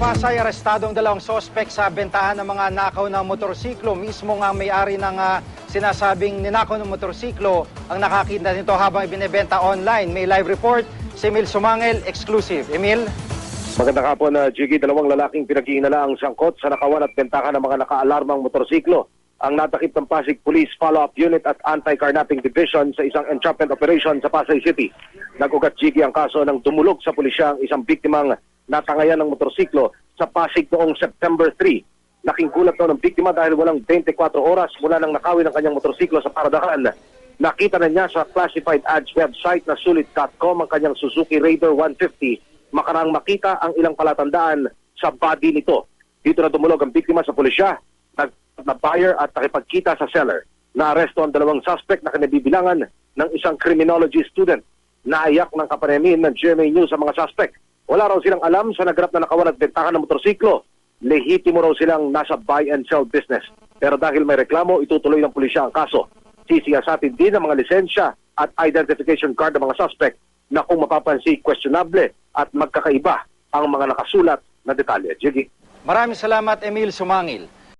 Pasay, arestado ang dalawang sospek sa bentahan ng mga nakaw na motorsiklo. Mismo nga may-ari ng ah, sinasabing ninakaw ng motorsiklo ang nakakita nito habang ibinebenta online. May live report si Emil Sumangel, exclusive. Emil? Magandang hapon na Jiggy, dalawang lalaking pinag-iinala ang sangkot sa nakawan at bentakan ng mga nakaalarmang motorsiklo. Ang natakip ng Pasig Police Follow-up Unit at Anti-Carnapping Division sa isang entrapment operation sa Pasay City. Nagugat Jiggy ang kaso ng dumulog sa pulisya ang isang biktimang natangayan ng motorsiklo sa Pasig noong September 3. Laking gulat daw ng biktima dahil walang 24 oras mula nang nakawin ang kanyang motorsiklo sa paradahan. Nakita na niya sa classified ads website na sulit.com ang kanyang Suzuki Raider 150 makarang makita ang ilang palatandaan sa body nito. Dito na dumulog ang biktima sa pulisya, nag na buyer at nakipagkita sa seller. Naaresto ang dalawang suspect na kinabibilangan ng isang criminology student. Naiyak ng kapanemin ng GMA News sa mga suspect. Wala raw silang alam sa nagrap na nakawan at ng motorsiklo. Lehitimo raw silang nasa buy and sell business. Pero dahil may reklamo, itutuloy ng pulisya ang kaso. Sisiyasatin din ang mga lisensya at identification card ng mga suspect na kung mapapansin questionable at magkakaiba ang mga nakasulat na detalye. Jiggy. Maraming salamat, Emil Sumangil.